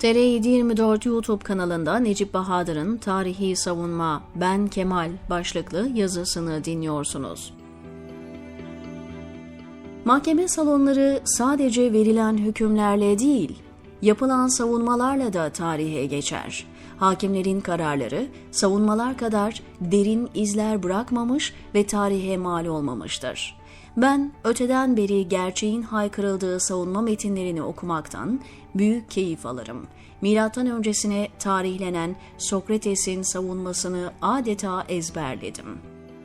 TR724 YouTube kanalında Necip Bahadır'ın Tarihi Savunma Ben Kemal başlıklı yazısını dinliyorsunuz. Mahkeme salonları sadece verilen hükümlerle değil, yapılan savunmalarla da tarihe geçer. Hakimlerin kararları savunmalar kadar derin izler bırakmamış ve tarihe mal olmamıştır. Ben öteden beri gerçeğin haykırıldığı savunma metinlerini okumaktan büyük keyif alırım. Milattan öncesine tarihlenen Sokrates'in savunmasını adeta ezberledim.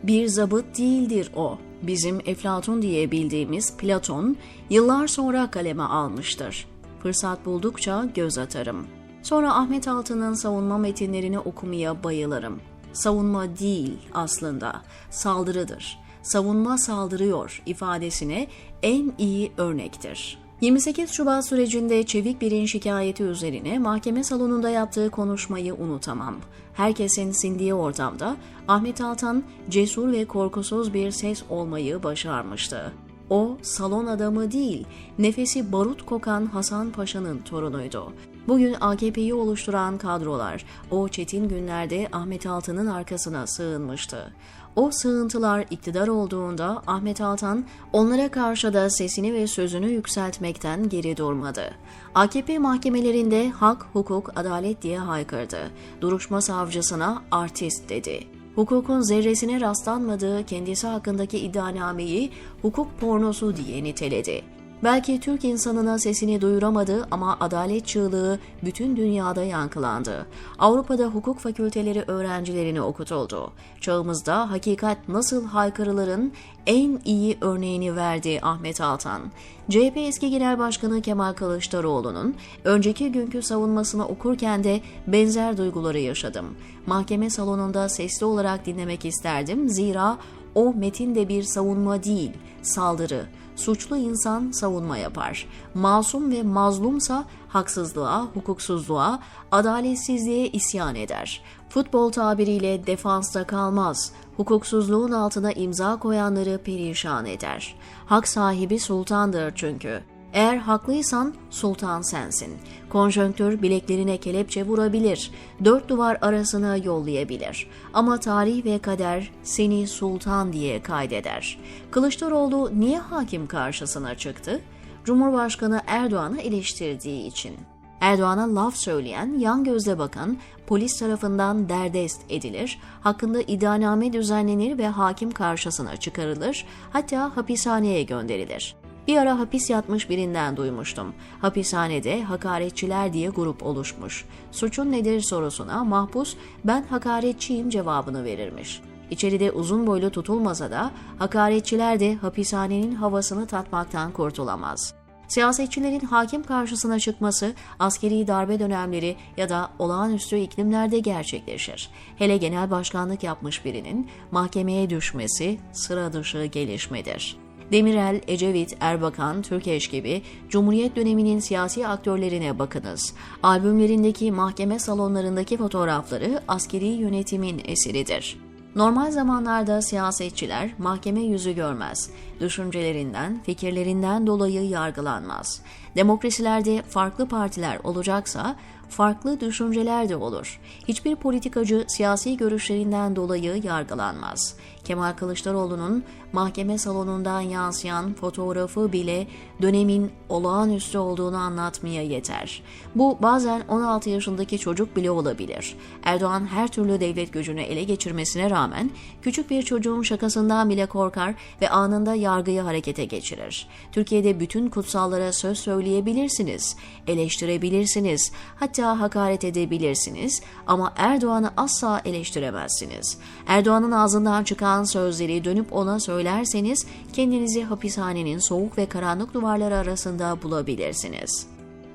Bir zabıt değildir o. Bizim Eflatun diye bildiğimiz Platon yıllar sonra kaleme almıştır. Fırsat buldukça göz atarım. Sonra Ahmet Altı'nın savunma metinlerini okumaya bayılırım. Savunma değil aslında, saldırıdır. Savunma saldırıyor ifadesine en iyi örnektir. 28 Şubat sürecinde Çevik Bir'in şikayeti üzerine mahkeme salonunda yaptığı konuşmayı unutamam. Herkesin sindiği ortamda Ahmet Altan cesur ve korkusuz bir ses olmayı başarmıştı. O salon adamı değil, nefesi barut kokan Hasan Paşa'nın torunuydu. Bugün AKP'yi oluşturan kadrolar o çetin günlerde Ahmet Altan'ın arkasına sığınmıştı. O sığıntılar iktidar olduğunda Ahmet Altan onlara karşı da sesini ve sözünü yükseltmekten geri durmadı. AKP mahkemelerinde hak, hukuk, adalet diye haykırdı. Duruşma savcısına artist dedi hukukun zerresine rastlanmadığı kendisi hakkındaki iddianameyi hukuk pornosu diye niteledi. Belki Türk insanına sesini duyuramadı ama adalet çığlığı bütün dünyada yankılandı. Avrupa'da hukuk fakülteleri öğrencilerini okutuldu. Çağımızda hakikat nasıl haykırıların en iyi örneğini verdi Ahmet Altan. CHP eski genel başkanı Kemal Kılıçdaroğlu'nun önceki günkü savunmasını okurken de benzer duyguları yaşadım. Mahkeme salonunda sesli olarak dinlemek isterdim zira o metinde bir savunma değil, saldırı. Suçlu insan savunma yapar. Masum ve mazlumsa haksızlığa, hukuksuzluğa, adaletsizliğe isyan eder. Futbol tabiriyle defansta kalmaz. Hukuksuzluğun altına imza koyanları perişan eder. Hak sahibi sultandır çünkü. Eğer haklıysan sultan sensin. Konjonktür bileklerine kelepçe vurabilir, dört duvar arasına yollayabilir. Ama tarih ve kader seni sultan diye kaydeder. Kılıçdaroğlu niye hakim karşısına çıktı? Cumhurbaşkanı Erdoğan'ı eleştirdiği için. Erdoğan'a laf söyleyen, yan gözle bakan, polis tarafından derdest edilir, hakkında iddianame düzenlenir ve hakim karşısına çıkarılır, hatta hapishaneye gönderilir. Bir ara hapis yatmış birinden duymuştum. Hapishanede hakaretçiler diye grup oluşmuş. Suçun nedir sorusuna mahpus ben hakaretçiyim cevabını verirmiş. İçeride uzun boylu tutulmasa da hakaretçiler de hapishanenin havasını tatmaktan kurtulamaz. Siyasetçilerin hakim karşısına çıkması askeri darbe dönemleri ya da olağanüstü iklimlerde gerçekleşir. Hele genel başkanlık yapmış birinin mahkemeye düşmesi sıra dışı gelişmedir. Demirel, Ecevit, Erbakan, Türkeş gibi Cumhuriyet döneminin siyasi aktörlerine bakınız. Albümlerindeki mahkeme salonlarındaki fotoğrafları askeri yönetimin eseridir. Normal zamanlarda siyasetçiler mahkeme yüzü görmez. Düşüncelerinden, fikirlerinden dolayı yargılanmaz. Demokrasilerde farklı partiler olacaksa farklı düşünceler de olur. Hiçbir politikacı siyasi görüşlerinden dolayı yargılanmaz. Kemal Kılıçdaroğlu'nun mahkeme salonundan yansıyan fotoğrafı bile dönemin olağanüstü olduğunu anlatmaya yeter. Bu bazen 16 yaşındaki çocuk bile olabilir. Erdoğan her türlü devlet gücünü ele geçirmesine rağmen küçük bir çocuğun şakasından bile korkar ve anında yargıyı harekete geçirir. Türkiye'de bütün kutsallara söz söyleyebilirsiniz, eleştirebilirsiniz, hatta hakaret edebilirsiniz ama Erdoğan'ı asla eleştiremezsiniz. Erdoğan'ın ağzından çıkan sözleri dönüp ona söylerseniz kendinizi hapishanenin soğuk ve karanlık duvarları arasında bulabilirsiniz.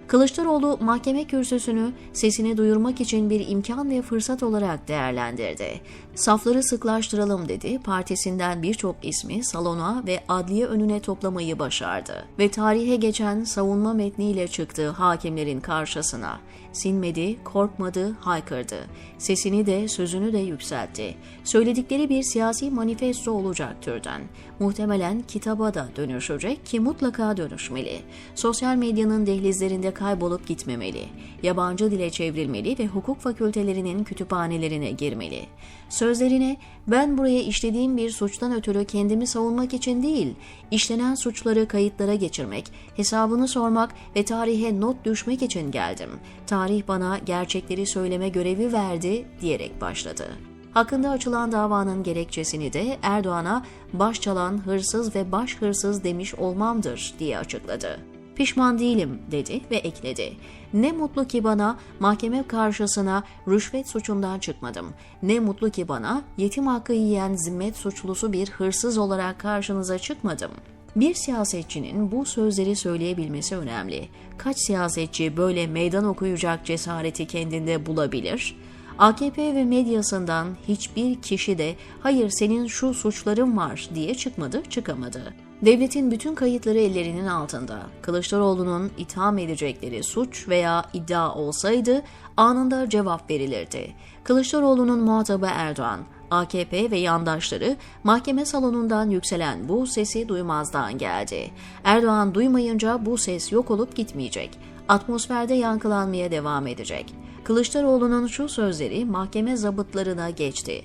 Kılıçdaroğlu mahkeme kürsüsünü sesini duyurmak için bir imkan ve fırsat olarak değerlendirdi. Safları sıklaştıralım dedi. Partisinden birçok ismi salona ve adliye önüne toplamayı başardı. Ve tarihe geçen savunma metniyle çıktı hakimlerin karşısına. Sinmedi, korkmadı, haykırdı. Sesini de sözünü de yükseltti. Söyledikleri bir siyasi manifesto olacak türden. Muhtemelen kitaba da dönüşecek ki mutlaka dönüşmeli. Sosyal medyanın dehlizlerinde kaybolup gitmemeli. Yabancı dile çevrilmeli ve hukuk fakültelerinin kütüphanelerine girmeli. Sözlerine ben buraya işlediğim bir suçtan ötürü kendimi savunmak için değil, işlenen suçları kayıtlara geçirmek, hesabını sormak ve tarihe not düşmek için geldim. Tarih bana gerçekleri söyleme görevi verdi diyerek başladı. Hakkında açılan davanın gerekçesini de Erdoğan'a baş çalan hırsız ve baş hırsız demiş olmamdır diye açıkladı. Pişman değilim dedi ve ekledi. Ne mutlu ki bana mahkeme karşısına rüşvet suçundan çıkmadım. Ne mutlu ki bana yetim hakkı yiyen zimmet suçlusu bir hırsız olarak karşınıza çıkmadım. Bir siyasetçinin bu sözleri söyleyebilmesi önemli. Kaç siyasetçi böyle meydan okuyacak cesareti kendinde bulabilir? AKP ve medyasından hiçbir kişi de hayır senin şu suçların var diye çıkmadı, çıkamadı. Devletin bütün kayıtları ellerinin altında. Kılıçdaroğlu'nun itham edecekleri suç veya iddia olsaydı anında cevap verilirdi. Kılıçdaroğlu'nun muhatabı Erdoğan, AKP ve yandaşları mahkeme salonundan yükselen bu sesi duymazdan geldi. Erdoğan duymayınca bu ses yok olup gitmeyecek. Atmosferde yankılanmaya devam edecek. Kılıçdaroğlu'nun şu sözleri mahkeme zabıtlarına geçti.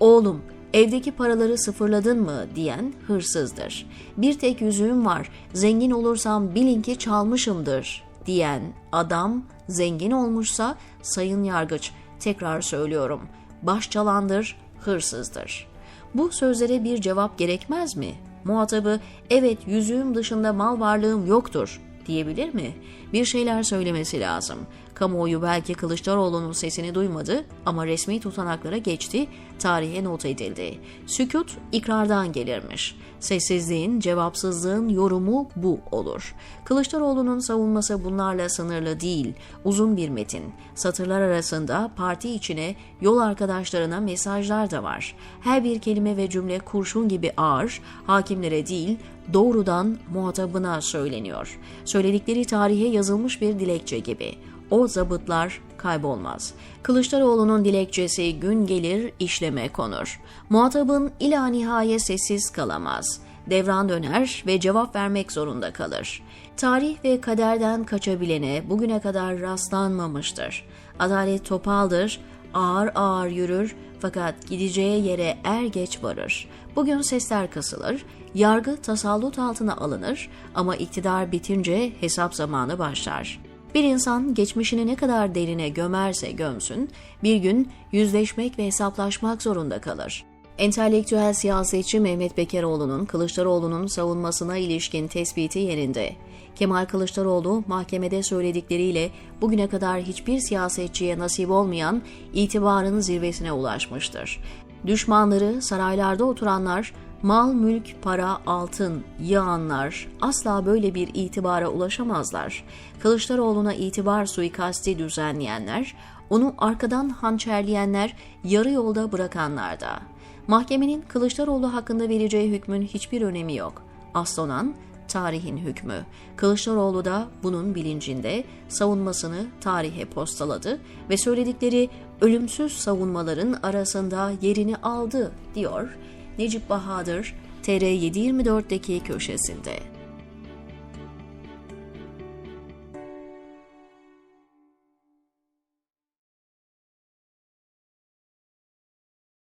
Oğlum, evdeki paraları sıfırladın mı diyen hırsızdır. Bir tek yüzüğüm var, zengin olursam bilin ki çalmışımdır diyen adam zengin olmuşsa sayın yargıç tekrar söylüyorum baş çalandır, hırsızdır. Bu sözlere bir cevap gerekmez mi? Muhatabı evet yüzüğüm dışında mal varlığım yoktur diyebilir mi? Bir şeyler söylemesi lazım. Kamuoyu belki Kılıçdaroğlu'nun sesini duymadı ama resmi tutanaklara geçti, tarihe not edildi. Sükut ikrardan gelirmiş. Sessizliğin, cevapsızlığın yorumu bu olur. Kılıçdaroğlu'nun savunması bunlarla sınırlı değil, uzun bir metin. Satırlar arasında parti içine, yol arkadaşlarına mesajlar da var. Her bir kelime ve cümle kurşun gibi ağır, hakimlere değil, doğrudan muhatabına söyleniyor. Söyledikleri tarihe yazılmış bir dilekçe gibi. O zabıtlar kaybolmaz. Kılıçdaroğlu'nun dilekçesi gün gelir işleme konur. Muhatabın ila nihaye sessiz kalamaz. Devran döner ve cevap vermek zorunda kalır. Tarih ve kaderden kaçabilene bugüne kadar rastlanmamıştır. Adalet topaldır, ağır ağır yürür fakat gideceği yere er geç varır. Bugün sesler kasılır, yargı tasallut altına alınır ama iktidar bitince hesap zamanı başlar. Bir insan geçmişini ne kadar derine gömerse gömsün, bir gün yüzleşmek ve hesaplaşmak zorunda kalır. Entelektüel siyasetçi Mehmet Bekeroğlu'nun Kılıçdaroğlu'nun savunmasına ilişkin tespiti yerinde. Kemal Kılıçdaroğlu mahkemede söyledikleriyle bugüne kadar hiçbir siyasetçiye nasip olmayan itibarın zirvesine ulaşmıştır. Düşmanları, saraylarda oturanlar, mal, mülk, para, altın, yağanlar asla böyle bir itibara ulaşamazlar. Kılıçdaroğlu'na itibar suikasti düzenleyenler, onu arkadan hançerleyenler, yarı yolda bırakanlar da. Mahkemenin Kılıçdaroğlu hakkında vereceği hükmün hiçbir önemi yok. Aslonan, tarihin hükmü. Kılıçdaroğlu da bunun bilincinde savunmasını tarihe postaladı ve söyledikleri ölümsüz savunmaların arasında yerini aldı diyor Necip Bahadır TR724'deki köşesinde.